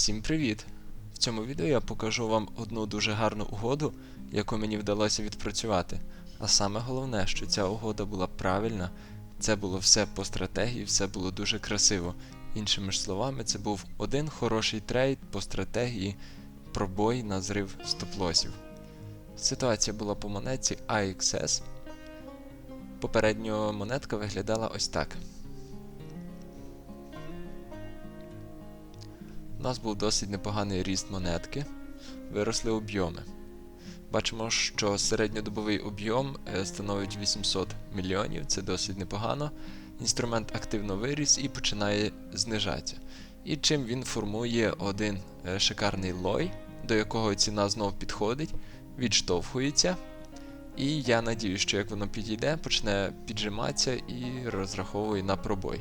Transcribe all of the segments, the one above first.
Всім привіт! В цьому відео я покажу вам одну дуже гарну угоду, яку мені вдалося відпрацювати. А саме головне, що ця угода була правильна, це було все по стратегії, все було дуже красиво. Іншими ж словами, це був один хороший трейд по стратегії пробой на зрив стоп-лосів. Ситуація була по монетці AXS. Попередньо монетка виглядала ось так. У нас був досить непоганий ріст монетки, виросли об'єми. Бачимо, що середньодобовий об'єм е, становить 800 мільйонів, це досить непогано. Інструмент активно виріс і починає знижатися. І чим він формує один е, шикарний лой, до якого ціна знов підходить, відштовхується. І я надію, що як воно підійде, почне піджиматися і розраховує на пробой.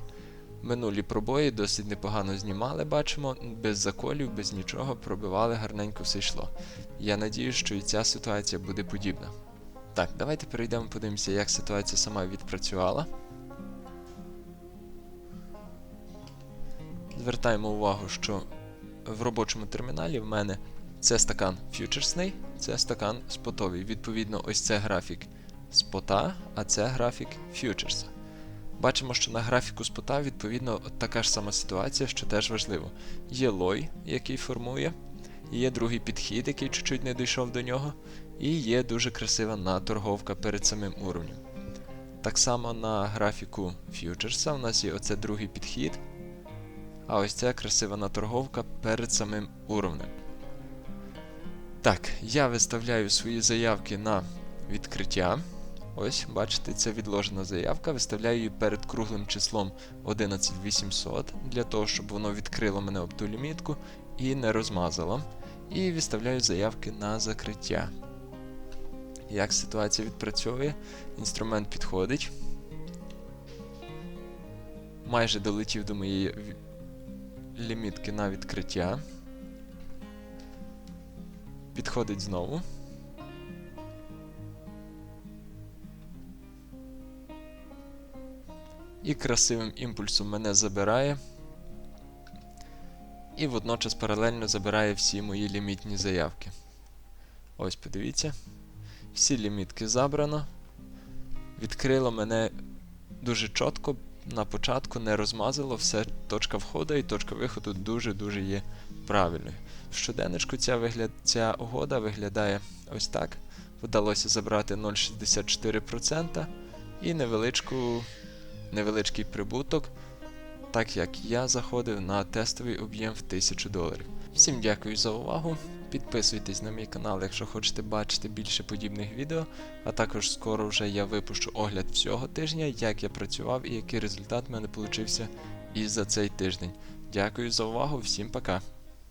Минулі пробої досить непогано знімали, бачимо, без заколів, без нічого, пробивали, гарненько все йшло. Я надію, що і ця ситуація буде подібна. Так, давайте перейдемо, подивимося, як ситуація сама відпрацювала. Звертаємо увагу, що в робочому терміналі в мене це стакан фьючерсний, це стакан спотовий. Відповідно, ось це графік спота, а це графік фьючерса. Бачимо, що на графіку спота, відповідно, така ж сама ситуація, що теж важливо. Є лой, який формує, є другий підхід, який чуть-чуть не дійшов до нього, і є дуже красива наторговка перед самим уровнем. Так само на графіку фьючерса у нас є оце другий підхід, а ось ця красива наторговка перед самим уровнем. Так, я виставляю свої заявки на відкриття. Ось, бачите, це відложена заявка. Виставляю її перед круглим числом 11800 для того, щоб воно відкрило мене об ту лімітку і не розмазало. І виставляю заявки на закриття. Як ситуація відпрацьовує? Інструмент підходить. Майже долетів до моєї лімітки на відкриття. Підходить знову. І красивим імпульсом мене забирає. І водночас паралельно забирає всі мої лімітні заявки. Ось подивіться. Всі лімітки забрано. Відкрило мене дуже чітко, на початку не розмазало, все точка входу і точка виходу дуже-дуже є правильною. В щоденничку ця, вигляд... ця угода виглядає ось так. Вдалося забрати 0,64% і невеличку невеличкий прибуток, так як я заходив на тестовий об'єм в 1000 доларів. Всім дякую за увагу. Підписуйтесь на мій канал, якщо хочете бачити більше подібних відео, а також скоро вже я випущу огляд всього тижня, як я працював і який результат в мене получився і за цей тиждень. Дякую за увагу, всім пока!